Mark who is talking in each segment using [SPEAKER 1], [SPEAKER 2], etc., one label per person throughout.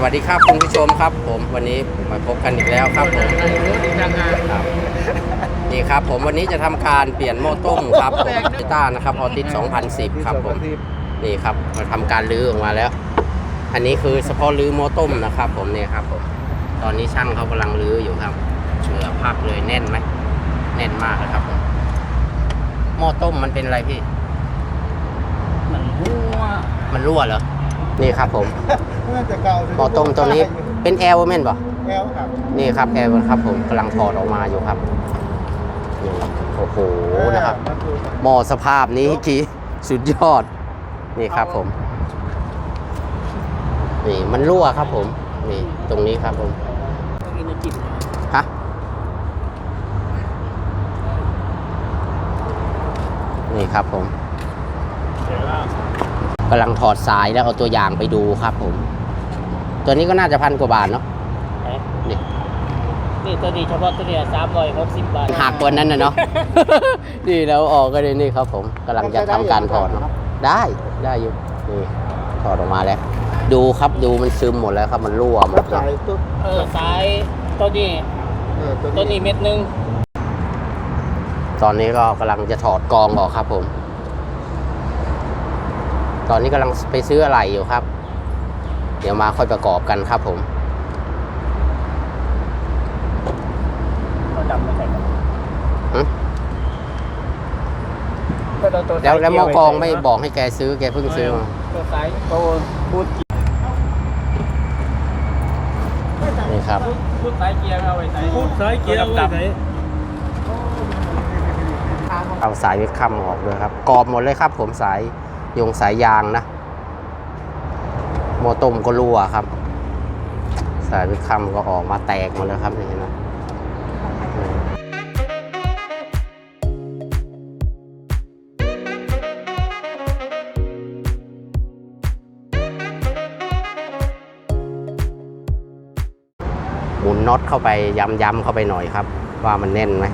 [SPEAKER 1] สวัสดีครับคุณผู้ชมครับ ผมวันนี้มาพบกันอีกแล้วครับผมครับนี่ครับ ผมวันนี้จะทำการเปลี่ยนโม่ต้มครับผมพิต้านะครับออติส2010 ครับผมนี่ครับมาทำการรื้อออกมาแล้ว อันนี้คือเฉพาะรื้อโม่ต้มนะครับ ผมเนี่ยครับผมตอนนี้ช่างเขากำลังรื้ออยู่ครับเหลือพับเลยแน่นไหมแน่นมากเลยครับผมโม่ต้มมันเป็นอะไรพี่
[SPEAKER 2] มันหัว
[SPEAKER 1] มันรั่วเหรอ นี่ครับผม
[SPEAKER 3] น่าจะเก่า
[SPEAKER 1] หม้อต้มตัวนี้เป็นแอลแม่นป่ะ
[SPEAKER 3] แอลครับ
[SPEAKER 1] นี่ครับแอลครับผมกำลังถอดออกมาอยู่ครับนี่โอ้โหนะครับหม้อสภาพนี้กี่สุดยอด นี่ครับผม นี่มันรั่วครับผม นี่ตรงนี้ครับผม
[SPEAKER 2] กินน้ำจิ้ม
[SPEAKER 1] ฮะนี่ครับผม กำลังถอดสายแล้วเอาตัวอย่างไปดูครับผม ตัวนี้ก็น่าจะพันกว่าบาทเนาะนี่
[SPEAKER 2] นี่ตัวนี้เฉพาะตัวเนี้สามร้อยหกสิบบาท
[SPEAKER 1] หักกว่านั้นนะเนาะ นี่แล้วออกก็เลยนี่ครับผมกำลังจะทำการถอดเนาะได้ได้อยู่นี่ถอดออกมาแล้ว ดูครับดูมันซึมหมดแล้วครับมันรั่วหมดเล
[SPEAKER 3] สาย
[SPEAKER 1] ย
[SPEAKER 3] ตุ๊บ
[SPEAKER 2] เออสายตัวนี้
[SPEAKER 3] เออ
[SPEAKER 2] ตัวนี้เม็ดหนึง
[SPEAKER 1] ตอนนี้ก็กำลังจะถอดกรองออกครับผม ตอนนี้กำลังไปซื้ออะไรอยู่ครับ เดี๋ยวมาค่อยประกอบกันครับผม
[SPEAKER 2] ตัวดำไม่ใส่กัน
[SPEAKER 1] หึ
[SPEAKER 2] ก็ตัวตัว
[SPEAKER 1] แล้วแล้วหม
[SPEAKER 2] สาย
[SPEAKER 1] อกรอง
[SPEAKER 2] เยว
[SPEAKER 1] ไม่
[SPEAKER 2] ว้ใส่
[SPEAKER 1] บอกให้แกซื้อแกเพิ่งซื้อมา
[SPEAKER 2] ตัวสายตัวพูด
[SPEAKER 1] นี่ครับ
[SPEAKER 2] พูดสายเกียร์เอาไว้ใส่พูดสายเกียร์เอาไว้ใส่
[SPEAKER 1] เอาสายวิคัมออกด้วยครับ กรอบหมดเลยครับผมสาย ยงสายยางนะโมอต้มก็รั่วครับ สายวิคัมก็ออกมาแตกหมดเลยครับนี่เห็นไหมหมุนน็อตเข้าไปย้ำๆเข้าไปหน่อยครับ ว่ามันแน่นไหม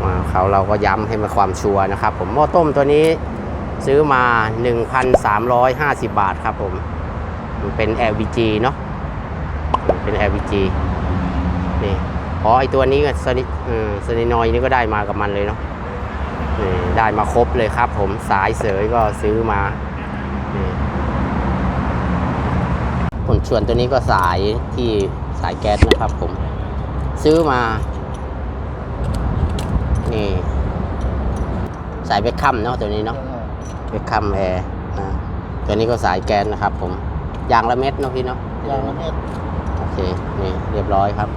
[SPEAKER 1] อ่าเขาเราก็ย้ำให้มาความชัวร์นะครับ ผมหม้อต้มตัวนี้ ซื้อมา 1,350 บาทครับผมมันเป็น LPG เนาะมันเป็น LPG นี่อ๋อไอตัวนี้ก็สนิสนินอยนี่ก็ได้มากับมันเลยเนาะนได้มาครบเลยครับผมสายเสยก็ซื้อมาผลส่วนตัวนี้ก็สายที่สายแก๊สนะครับผม ซื้อมา นี่ สายเบคคัมเนาะตัวนี้เนาะ เบคคัมแอร์นะตัวนี้ก็สายแกนนะครับผมยางละเม็ดเนาะพี่เนาะ
[SPEAKER 3] ยางละเม็ด
[SPEAKER 1] โอเคนี่เรียบร้อยครับ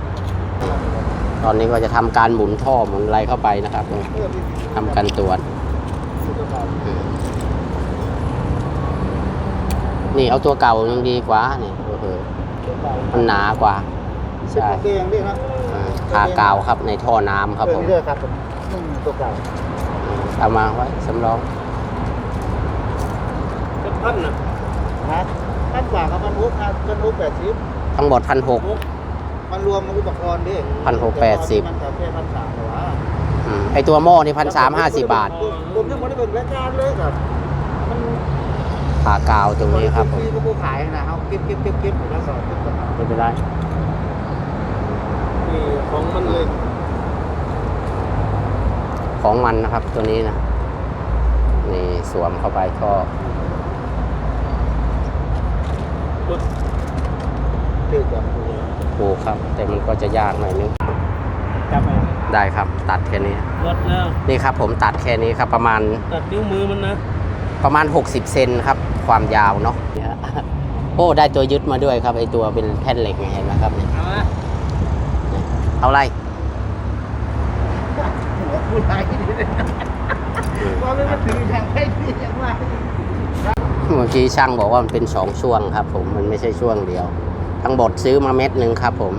[SPEAKER 1] ตอนนี้ก็จะทำการหมุนท่อหมุนอะไรเข้าไปนะครับนี่
[SPEAKER 3] เพื่อที่
[SPEAKER 1] ทำการตรวจ
[SPEAKER 3] จะทำ
[SPEAKER 1] อืมนี่เอาตัวเก่ายังดีกว่านี่โอ้โหมันหนากว่า
[SPEAKER 3] ใช่
[SPEAKER 1] ใช่
[SPEAKER 3] เกงด้วยนะ
[SPEAKER 1] อ่าทากาวครับในท่อน้ำครับผม
[SPEAKER 3] เรื่อยๆครับผมนึ่งตัวเก่า
[SPEAKER 1] เอามาไว้สำรอง
[SPEAKER 2] เป็น พันนะ
[SPEAKER 3] ฮะท่านกว่าครับมันฮุกครับมันฮุกแปดสิบ
[SPEAKER 1] ทั้งหมดพันหก
[SPEAKER 3] มันรวมอุปกรณ์ดิ
[SPEAKER 1] พันหกแปดสิบ
[SPEAKER 3] มันแค่พันสามแต่ว่า
[SPEAKER 1] อืมไอตัวหม้อนี่พันสามห้าสิบบาท
[SPEAKER 3] ผมยังไม่ได้เป็นรายการเลยครับมัน
[SPEAKER 1] ผากาวตรงนี้ครับผม
[SPEAKER 3] ที่ผู้ขายนะเขาเก็บเก็บเก็บเก็บแล้วก็เก็บกัน
[SPEAKER 1] ไม่เป็นไร
[SPEAKER 3] นี่ของมันเลย
[SPEAKER 1] ของมันนะครับตัวนี้นะนี่สวมเข้าไปก็
[SPEAKER 3] ถือกัน
[SPEAKER 1] ถูกครับ แต่มันก็จะยากหน่อยนึง
[SPEAKER 2] จับไป
[SPEAKER 1] ได้ครับ ตัดแค่นี้
[SPEAKER 2] วัดแล้ว
[SPEAKER 1] นี่ครับ ผมตัดแค่นี้ครับประมาณ
[SPEAKER 2] ตัดนิ้วมือมันนะ
[SPEAKER 1] ประมาณ 60 เซนครับ ความยาวเนาะเนี่ยฮะโอ้ได้ตัวยึดมาด้วยครับไอตัวเป็นแท่นเหล็กไงเห็นไหมครับเนี่ย
[SPEAKER 2] เอาละ
[SPEAKER 1] เอาไร
[SPEAKER 3] หัวผู้ขายนี่เลยว่าไม่มาถืออย่างไรนี่อย่างไร
[SPEAKER 1] เมื่อ กี้ช่างบอกว่ามันเป็นสองช่วงครับ ผมมันไม่ใช่ช่วงเดียว ทั้งบดซื้อมาเม็ดหนึ่งครับ ผม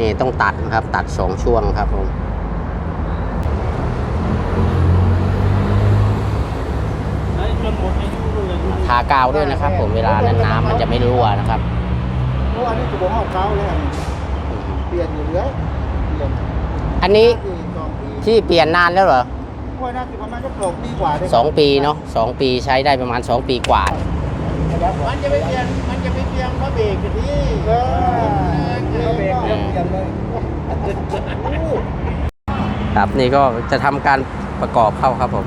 [SPEAKER 1] นี่ต้องตัดนะครับ ตัดสองช่วงครับผม
[SPEAKER 2] ไอ้มันหมดอายุเลย
[SPEAKER 1] ทากาวด้วยนะครับ ผมเวลานั้นน้ำมันจะไม่รั่วนะครับ
[SPEAKER 3] เพราะอันนี้คือผมเอาเขาเลยเปลี่ยนอยู่เรื่อยเปลี่ยน
[SPEAKER 1] อันนี้
[SPEAKER 3] ปีสองปี
[SPEAKER 1] ที่เปลี่ยนนานแล้วเหรอ
[SPEAKER 3] ว่าน่าจะประมาณจะสองปีกว่าได้
[SPEAKER 1] สองปีเนาะสองปีใช้ได้ประมาณสองปีกว่า
[SPEAKER 3] อันครับมันจะไปเปลี่ยนมันจะไปเปลี่ยนพระเบรกกันที่เออพระเบรกเปลี่ยนเลย
[SPEAKER 1] ครับนี่ก็จะทำการประกอบเข้าครับผม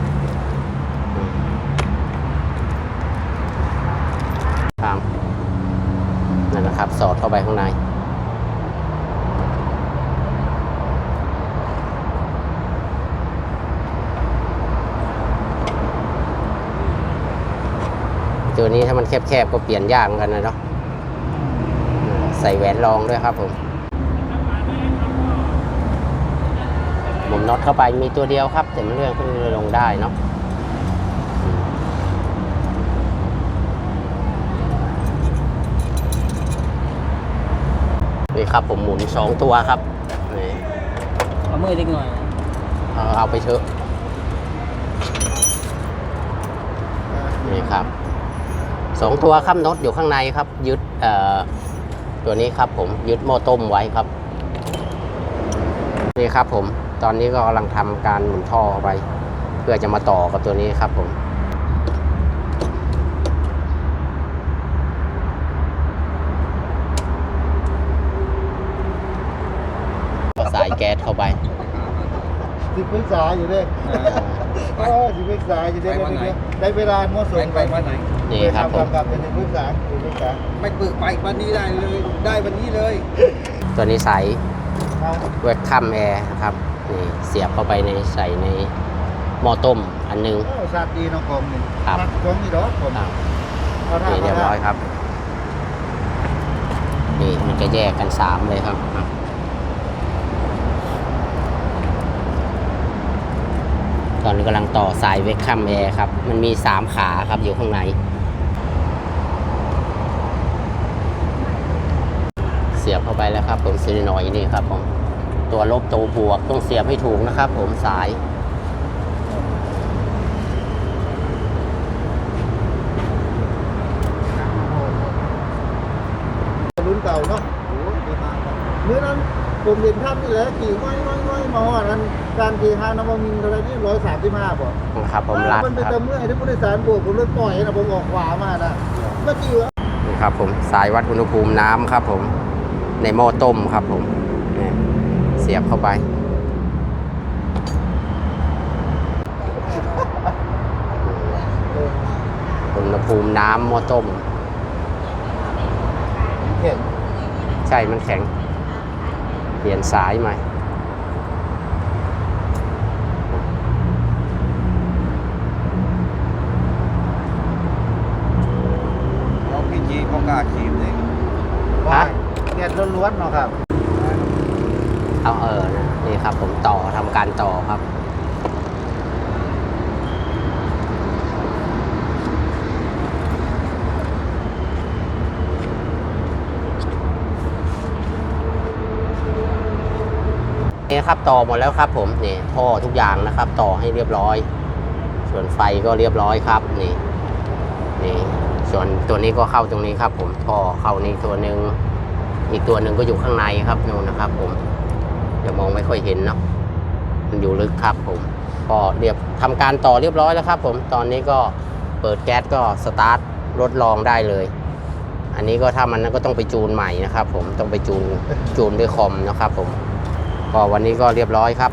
[SPEAKER 1] ครับนั่นแหละครับ สอดเข้าไปข้างใน ตัวนี้ถ้ามันแคบๆก็เปลี่ยนยากเหมือนกันนะเนาะใส่แหวนรองด้วยครับผมหมุนน็อตเข้าไปมีตัวเดียวครับ แต่มันเลื่อนขึ้นเลื่อนลงได้เนาะนี่ครับผมหมุนสองตัวครับนี่
[SPEAKER 2] เอามือเล็กหน่อย
[SPEAKER 1] เอาเอาไปเถอะนี่ครับ สองตัวครับน็อตอยู่ข้างในครับ ยึดเอ่อตัวนี้ครับผมยึดโม่ต้มไว้ครับ นี่ครับผม ตอนนี้ก็กำลังทำการหมุนท่อเข้าไป เพื่อจะมาต่อกับตัวนี้ครับผมก็สายแก๊สเข้าไป
[SPEAKER 3] สิปรึกษาอยู่ด้วยเออสิปรึกษาอยู่ด้วยได้เวลามั่วสุม
[SPEAKER 4] ไปวันไหน
[SPEAKER 1] นี่ครับผม
[SPEAKER 3] กับเป็นสิปรึกษาสิปรึกษา
[SPEAKER 4] ไม่ปึกไปวันนี้ได้เลย ได้วันนี้เลย
[SPEAKER 1] ตัวนี้สาย
[SPEAKER 3] ครับ
[SPEAKER 1] เวกคัมแอร์นะครับนี่เสียบเข้าไปในใส่ในหม้อต้มอันหนึง
[SPEAKER 3] โอ้ชาติดีน้องคมนี่
[SPEAKER 1] ครับ
[SPEAKER 3] นักจ้องนี่ดอกผม
[SPEAKER 1] ครับ
[SPEAKER 3] เอาท่า
[SPEAKER 1] นี่เรียบร้อยครับนี่มันจะแยกกันสามเลยครับอะตอนนี้กำลังต่อสายเวกคัมแอร์ครับ มันมีสามขาครับอยู่ข้างใน เสียบเข้าไปแล้วครับ ผมซีนอยนี่ครับผมตัวลบตัวบวกต้องเสียบให้ถูกนะครับ ผมสาย
[SPEAKER 3] รุ่นเก่าเนาะโอ้ยไปมาครับมื้อนั้นผมเห็นท่านนี่แหละขี่ง่อยง่อยง่อยมาว่านั้นการขี่ฮานวมินทร์อะไรนี่ร้อยสามสิบห้าป่ะ
[SPEAKER 1] ครับผมรัด
[SPEAKER 3] มันไป
[SPEAKER 1] ครับ
[SPEAKER 3] เติมเมื่อไอ้ที่ผู้โดยสารบวกผมเลยปล่อยนะผมออกขวามานะเมื่อกี้วะ
[SPEAKER 1] นี่ครับผมสายวัดอุณหภูมิน้ำครับผม ในหม้อต้มครับผมนี่เสียบเข้าไป อุณหภูมิน้ำหม้อต้ม
[SPEAKER 3] เห็น
[SPEAKER 1] ใช่มันแข็ง เปลี่ยนสายใหม่
[SPEAKER 4] เราพีจีก็กล้าขีดเลย
[SPEAKER 1] ฮะ
[SPEAKER 3] แก๊สล้ วนเนาะครับ
[SPEAKER 1] เอาเออนะนี่ครับ ผมต่อทำการต่อครับนี่ครับต่อหมดแล้วครับ ผมนี่ท่อทุกอย่างนะครับ ต่อให้เรียบร้อย ส่วนไฟก็เรียบร้อยครับนี่นี่ส่วนตัวนี้ก็เข้าตรงนี้ครับ ผมท่อเข้านี่ตัวหนึ่ง อีกตัวหนึ่งก็อยู่ข้างในครับนู่นนะครับ ผมจะมองไม่ค่อยเห็นเนาะมันอยู่ลึกครับผมก็เรียบทำการต่อเรียบร้อยแล้วครับ ผมตอนนี้ก็เปิดแก๊สก็สตาร์ทรถลองได้เลย อันนี้ก็ถ้ามันนั้นก็ต้องไปจูนใหม่นะครับ ผมต้องไปจูนจูนด้วยคอมนะครับ ผมก็วันนี้ก็เรียบร้อยครับ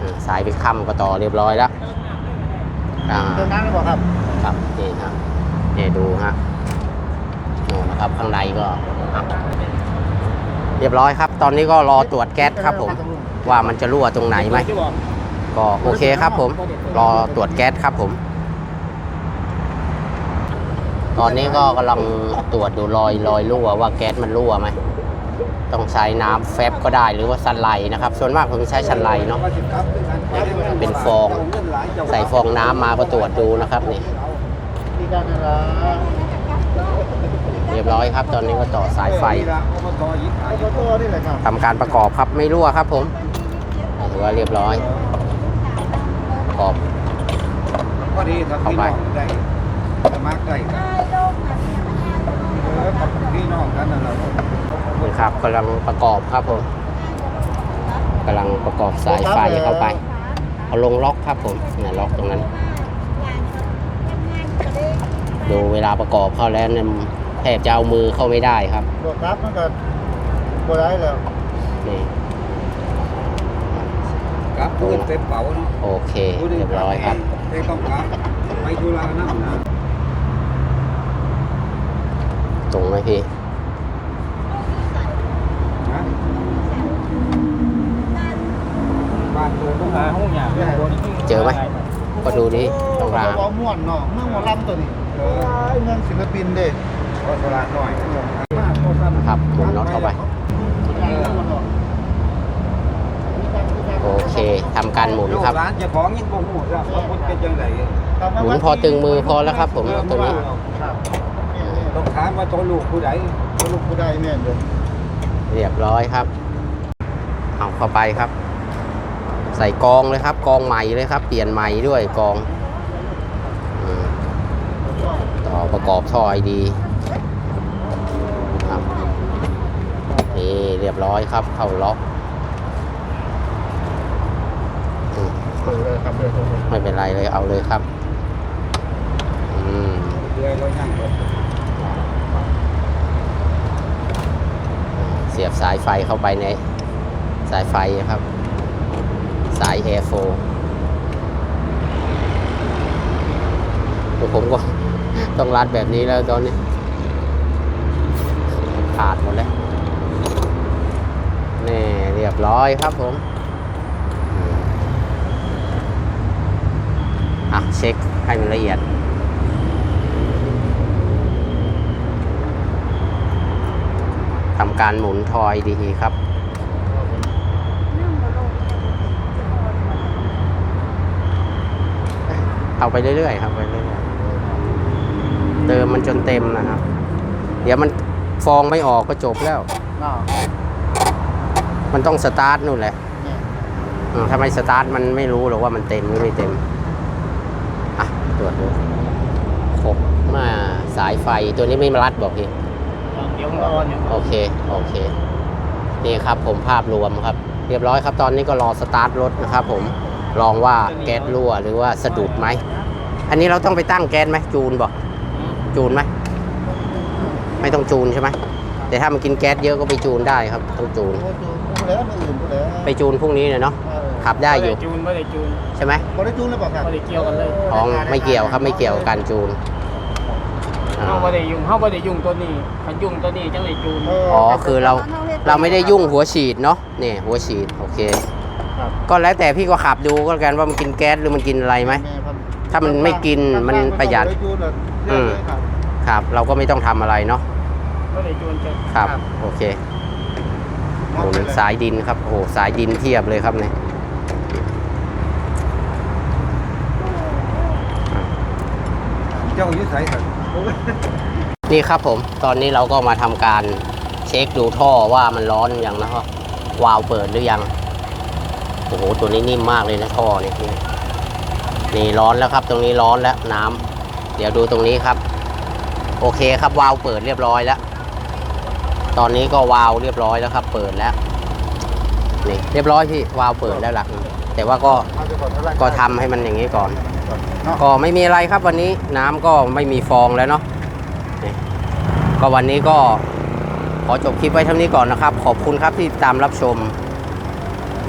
[SPEAKER 1] อ่าสายไปค้ำก็ต่อเรียบร้อยแล้วอ่า
[SPEAKER 3] ตรงนั้นหรือเปล่าครับ
[SPEAKER 1] ครับนี่ครับนี่ดูฮะโน่นนะครับข้างในก็ เรียบร้อยครับ ตอนนี้ก็รอตรวจแก๊สครับผมว่ามันจะรั่วตรงไหนไหมก็โอเคครับผม รอตรวจแก๊สครับผม ตอนนี้ก็กำลังตรวจดูรอยรอยรั่วว่าแก๊สมันรั่วไหมต้องใช้น้ำแฟบก็ได้หรือว่าซันไลท์นะครับ ส่วนมากผมใช้ซันไลท์เนาะเป็นฟอง ใส่ฟองน้ำมาก็ตรวจดูนะครับนี่
[SPEAKER 3] รอะไร
[SPEAKER 1] เรียบร้อยครับ ตอนนี้ก็ต่อสายไฟ
[SPEAKER 3] ไอ้ตัวนี่แหละครับ
[SPEAKER 1] ทำการประกอบครับไม่รั่วครับผมถือว่าเรียบร้อยประกอบ
[SPEAKER 4] พอดีถ้าพี่น้องได้สมัครได้กันเออกับพี่น้องกันนั่นแหละ
[SPEAKER 1] นี่ครับกำลังประกอบครับผมกำลังประกอบสายไฟเข้าไปเอาลงล็อกครับผมเนี่ยล็อกตรงนั้น
[SPEAKER 5] น
[SPEAKER 1] ดูเวลาประกอบเข้าแล้วเนี่ย แทบจะเอามือเข้าไม่ได้ครับ
[SPEAKER 3] ตัวกราฟมันก็บ่ได้แล้ว
[SPEAKER 1] นี่
[SPEAKER 4] ครับพื้นเต็มเป๋าเนาะ
[SPEAKER 1] โอเคเรียบร้อยครับ
[SPEAKER 4] เต็มต้องการไปธุระนั่นนะ
[SPEAKER 1] ตรงไหมพี่
[SPEAKER 4] นะบ้านตัวต้อง
[SPEAKER 2] หา
[SPEAKER 4] มา
[SPEAKER 2] ห้องอย่าง
[SPEAKER 1] เจอไหมก็ดูดิตรงกลาง
[SPEAKER 3] บ่ม่วนเนาะเมืองหมอลำตัวนี้เอ้ยเมืองศิลปินเด้
[SPEAKER 4] ขอธุระหน่อย
[SPEAKER 1] ครับหมุนน็อตเข้าไปโอเคทำการหมุน
[SPEAKER 4] ลูก
[SPEAKER 1] ครับ
[SPEAKER 4] หลานเจ้าของยิ่งบ่ฮู้ว่าพระพุทธเป็นจังได
[SPEAKER 1] หมุนพอตึงมือพอแล้วครับผมตรงนี้
[SPEAKER 3] ครับ
[SPEAKER 4] ต้องถามว่าตัวลูกผู้ใด
[SPEAKER 3] ตัวลูกผู้ใดแม่นเด้อ
[SPEAKER 1] เรียบร้อยครับ เอาเข้าไปครับ ใส่กองเลยครับ กองใหม่เลยครับ เปลี่ยนใหม่ด้วยกองอืมต่อประกอบท่อไอดีครับนี่เรียบร้อยครับ เข้าล็อกอืม
[SPEAKER 3] เลยครับเลยครับ
[SPEAKER 1] ไม่เป็นไรเลยเอาเลยครับอืม
[SPEAKER 4] เดือยร้อยยังบ่
[SPEAKER 1] เสียบสายไฟเข้าไปในสายไฟครับ สายแอร์โฟผมก็ต้องรัดแบบนี้แล้วตอนนี้ ขาดหมดแล้ว นี่เรียบร้อยครับผมอะเช็คให้มันละเอียดทำการหมุนทอยดีครับเอาไปเรื่อยๆครับไปเรื่อยๆเติมมันจนเต็มนะครับ เดี๋ยวมันฟองไม่ออกก็จบแล้ว มันต้องสตาร์ทนู่นแหละ
[SPEAKER 3] เนี่ย
[SPEAKER 1] อืมถ้าไม่สตาร์ทมันไม่รู้หรอกว่ามันเต็มหรือไม่เต็ม อะ ตรวจดูครบมาสายไฟตัวนี้ไม่มารัดบอกพี่
[SPEAKER 2] เดี๋ยวร้อนอยู่
[SPEAKER 1] โอเค โอเค นี่ครับผมภาพรวมครับ เรียบร้อยครับ ตอนนี้ก็รอสตาร์ทรถนะครับผม ลองว่าแก๊สรั่วหรือว่าสะดุดไหม อันนี้เราต้องไปตั้งแก๊สไหมจูนบอก จูนไหม ไม่ต้องจูนใช่ไหม แต่ถ้ามันกินแก๊สเยอะก็ไปจูนได้ครับ ต้องจูน
[SPEAKER 3] โอ้จูนผู้ แล้วมืออื่นผู้แล้ว
[SPEAKER 1] ไปจูนพรุ่งนี้เนี่ยเนาะ
[SPEAKER 3] เออ
[SPEAKER 1] ขับได้อยู่
[SPEAKER 2] จูนไม่ได้จูน
[SPEAKER 1] ใช่ไหม
[SPEAKER 3] บ่ได้จูนเลยเปล่าครับ
[SPEAKER 2] ไม่ได้เกี่ยวกันเลย
[SPEAKER 1] อ๋อไม่เกี่ยวครับไม่เกี่ยวกับการจูนอ่า
[SPEAKER 2] เขาไม่ได้ยุ่งเขาไม่ได้ยุ่งตัวนี้ขันยุ่งตัวนี้จังเลยจูน
[SPEAKER 1] อ๋อคือเราเราไม่ได้ยุ่งหัวฉีดเนาะนี่หัวฉีดโอเค
[SPEAKER 3] ครับ
[SPEAKER 1] ก็แล้วแต่พี่ก็ขับดูก็แล้วกันว่ามันกินแก๊สหรือมันกินอะไรไหม
[SPEAKER 3] แพัน
[SPEAKER 1] ถ้ามันไม่กินมันประหยัด
[SPEAKER 3] ไจูนเลย
[SPEAKER 1] อืม
[SPEAKER 3] ครับ
[SPEAKER 1] ครับ เราก็ไม่ต้องทำอะไรเนาะ
[SPEAKER 2] ไม่ได้จูนจะ
[SPEAKER 1] ครับ
[SPEAKER 3] ครับ
[SPEAKER 1] โอเค โอ้โหนี่สายดินครับ โอ้โหสายดินเทียบเลยครับเนี่ย
[SPEAKER 4] เจ้าอยู่ไสครับ
[SPEAKER 1] นี่ครับผม ตอนนี้เราก็มาทำการเช็คดูท่อว่ามันร้อนยังนะครับวาล์วเปิดหรือยัง โอ้โห ตัวนี้นิ่มมากเลยนะท่อนี่นี่นี่ร้อนแล้วครับ ตรงนี้ร้อนแล้วน้ำเดี๋ยวดูตรงนี้ครับ โอเคครับวาล์วเปิดเรียบร้อยแล้ว ตอนนี้ก็วาล์วเรียบร้อยแล้วครับ เปิดแล้วนี่เรียบร้อยพี่วาล์วเปิดแล้วหลักแต่ว่าก็ก็ทำให้มันอย่างนี้ก่อน ก็ไม่มีอะไรครับวันนี้น้ำก็ไม่มีฟองแล้วเนาะนี่ก็วันนี้ก็ขอจบคลิปไว้เท่านี้ก่อนนะครับ ขอบคุณครับที่ตามรับชม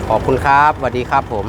[SPEAKER 1] ขอบคุณครับสวัสดีครับผม